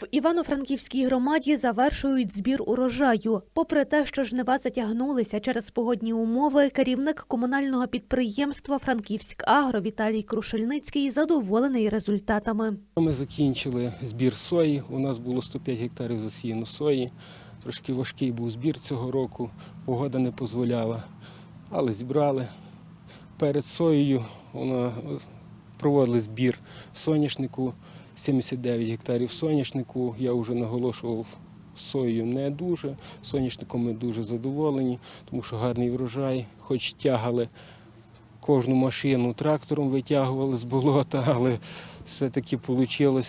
В Івано-Франківській громаді завершують збір урожаю. Попри те, що жнива затягнулися через погодні умови, керівник комунального підприємства Франківськ Агро Віталій Крушельницький задоволений результатами. Ми закінчили збір сої. У нас було 105 гектарів засіяно сої. Трошки важкий був збір цього року, погода не дозволяла, але зібрали. Перед соєю вона, проводили збір соняшнику, 79 гектарів соняшнику. Я вже наголошував, сою не дуже. Соняшником ми дуже задоволені, тому що гарний врожай, хоч тягали кожну машину трактором витягували з болота, але все-таки вийшло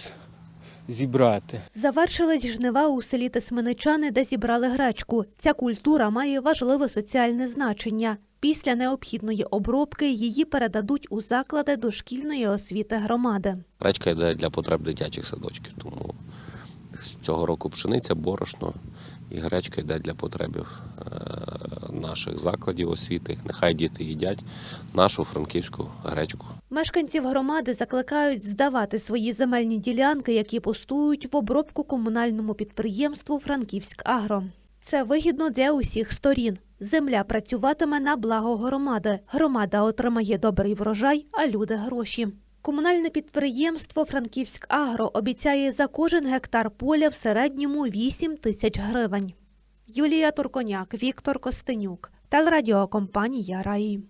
зібрати. Завершились жнива у селі Тисменичани, де зібрали гречку. Ця культура має важливе соціальне значення. Після необхідної обробки її передадуть у заклади дошкільної освіти громади. Гречка йде для потреб дитячих садочків, тому цього року пшениця, борошно і гречка йде для потребів е, наших закладів освіти. Нехай діти їдять нашу франківську гречку. Мешканців громади закликають здавати свої земельні ділянки, які пустують в обробку комунальному підприємству Франківськ Агро. Це вигідно для усіх сторін. Земля працюватиме на благо громади. Громада отримає добрий врожай, а люди гроші. Комунальне підприємство Франківськ Агро обіцяє за кожен гектар поля в середньому 8 тисяч гривень. Юлія Турконяк, Віктор Костенюк, телерадіокомпанія Раї.